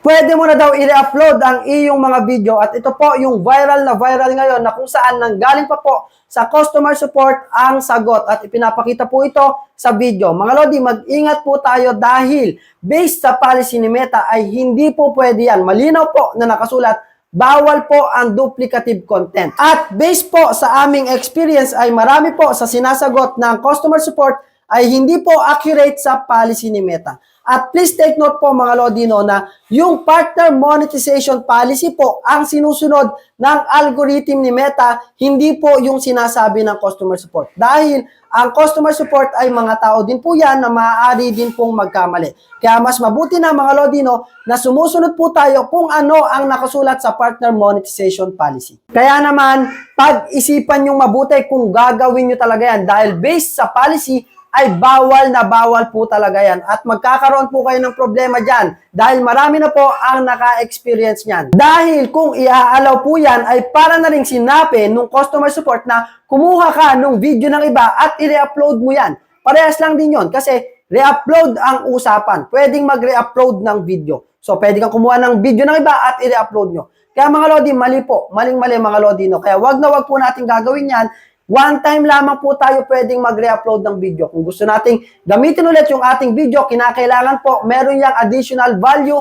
pwede mo na daw i-upload ang iyong mga video at ito po yung viral na viral ngayon na kung saan nanggaling pa po sa customer support ang sagot at ipinapakita po ito sa video. Mga Lodi, mag-ingat po tayo dahil based sa policy ni Meta ay hindi po pwede yan. Malinaw po na nakasulat bawal po ang duplicative content. At based po sa aming experience ay marami po sa sinasagot ng customer support ay hindi po accurate sa policy ni Meta. At please take note po mga Lodino na yung partner monetization policy po ang sinusunod ng algorithm ni Meta, hindi po yung sinasabi ng customer support. Dahil ang customer support ay mga tao din po yan na maaari din pong magkamali. Kaya mas mabuti na mga Lodino na sumusunod po tayo kung ano ang nakasulat sa partner monetization policy. Kaya naman, pag-isipan yung mabuti kung gagawin nyo talaga yan dahil based sa policy ay bawal na bawal po talaga yan. At magkakaroon po kayo ng problema dyan dahil marami na po ang naka-experience niyan. Dahil kung iaalaw po yan ay para na rin sinabi nung customer support na kumuha ka nung video ng iba at i-upload mo yan. Parehas lang din yon kasi re-upload ang usapan. Pwedeng mag-re-upload ng video. So, pwede kang kumuha ng video ng iba at i-upload nyo. Kaya mga Lodi, mali po. Maling-mali mga Lodi, no? Kaya wag na wag po natin gagawin yan One time lamang po tayo pwedeng mag-re-upload ng video. Kung gusto nating gamitin ulit yung ating video, kinakailangan po meron yung additional value